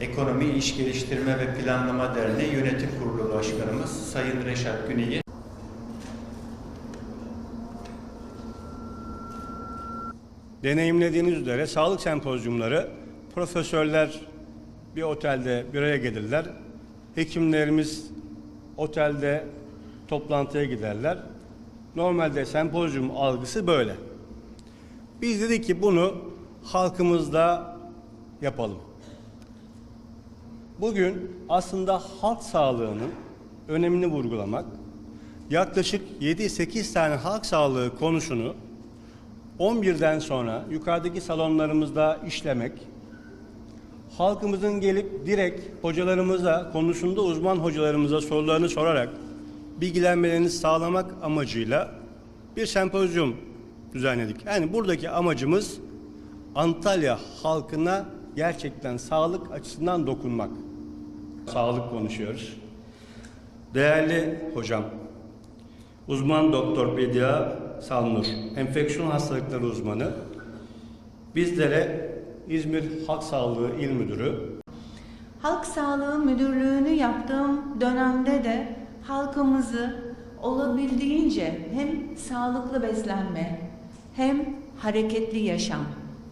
Ekonomi İş Geliştirme ve Planlama Derneği Yönetim Kurulu Başkanımız Sayın Reşat Güney'i Deneyimlediğiniz üzere sağlık sempozyumları profesörler bir otelde bir araya gelirler. Hekimlerimiz otelde toplantıya giderler. Normalde sempozyum algısı böyle. Biz dedik ki bunu halkımızda yapalım. Bugün aslında halk sağlığının önemini vurgulamak, yaklaşık 7-8 tane halk sağlığı konusunu 11'den sonra yukarıdaki salonlarımızda işlemek, halkımızın gelip direkt hocalarımıza, konusunda uzman hocalarımıza sorularını sorarak bilgilenmelerini sağlamak amacıyla bir sempozyum düzenledik. Yani buradaki amacımız Antalya halkına gerçekten sağlık açısından dokunmak. Sağlık konuşuyoruz. Değerli hocam, uzman doktor Bedia Salnur, enfeksiyon hastalıkları uzmanı, bizlere İzmir Halk Sağlığı İl Müdürü, Halk Sağlığı Müdürlüğü'nü yaptığım dönemde de halkımızı olabildiğince hem sağlıklı beslenme hem hareketli yaşam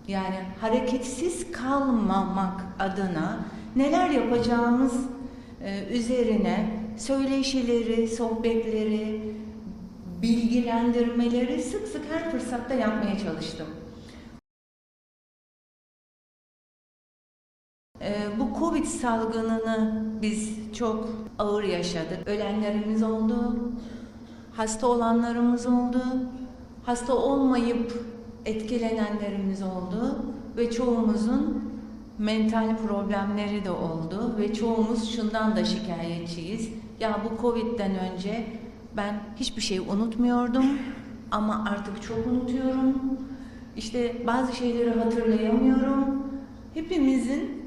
yani hareketsiz kalmamak adına neler yapacağımız e, üzerine söyleşileri, sohbetleri, bilgilendirmeleri sık sık her fırsatta yapmaya çalıştım. Ee, Bu Covid salgınını biz çok ağır yaşadık. Ölenlerimiz oldu, hasta olanlarımız oldu, hasta olmayıp etkilenenlerimiz oldu ve çoğumuzun mental problemleri de oldu ve çoğumuz şundan da şikayetçiyiz. Ya bu Covid'den önce ben hiçbir şey unutmuyordum ama artık çok unutuyorum. İşte bazı şeyleri hatırlayamıyorum. Hepimizin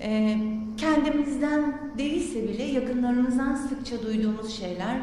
e, kendimizden değilse bile yakınlarımızdan sıkça duyduğumuz şeyler